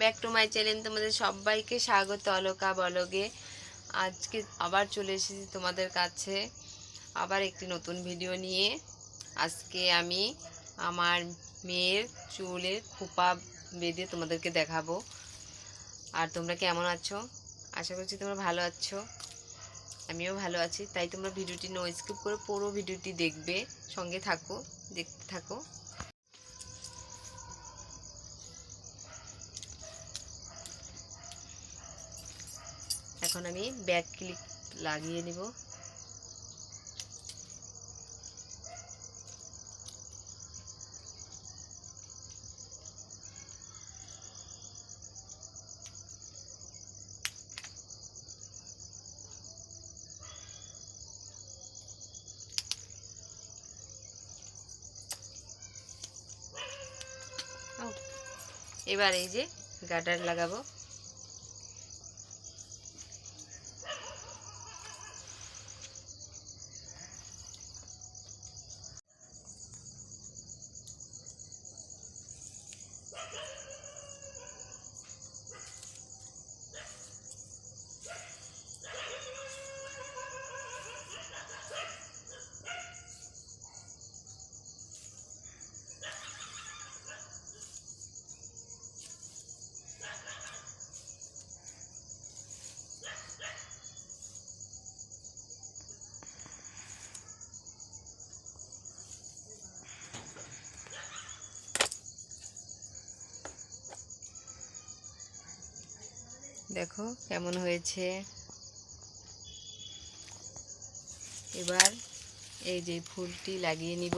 Back to my channel তোমাদের সবাইকে স্বাগত অলকা বলগে। আজকে আবার চলে এসেছি তোমাদের কাছে আবার একটি নতুন ভিডিও নিয়ে। আজকে আমি আমার মেয়ের চুলের খোপা বেঁধে তোমাদেরকে দেখাবো। আর তোমরা কেমন আছো? আশা করছি তোমরা ভালো আছো। আমিও ভালো আছি, তাই তোমরা ভিডিওটি নো স্কিপ করে পুরো ভিডিওটি দেখবে। সঙ্গে থাকো, দেখতে থাকো। এখন আমি ব্যাক ক্লিক লাগিয়ে নিব। এবার এই যে গার্ডার লাগাবো। দেখো কেমন হয়েছে। এবার এই যে ফুলটি লাগিয়ে নিব।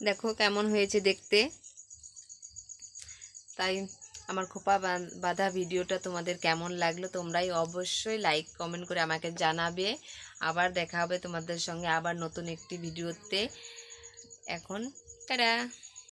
দেখো কেমন হয়েছে দেখতে। তাই আমার খোপা বাঁধা ভিডিওটা তোমাদের কেমন লাগল তোমরাই অবশ্যই লাইক কমেন্ট করে আমাকে জানাবে। আবার দেখা হবে তোমাদের সঙ্গে আবার নতুন একটি ভিডিওতে। এখন টাটা।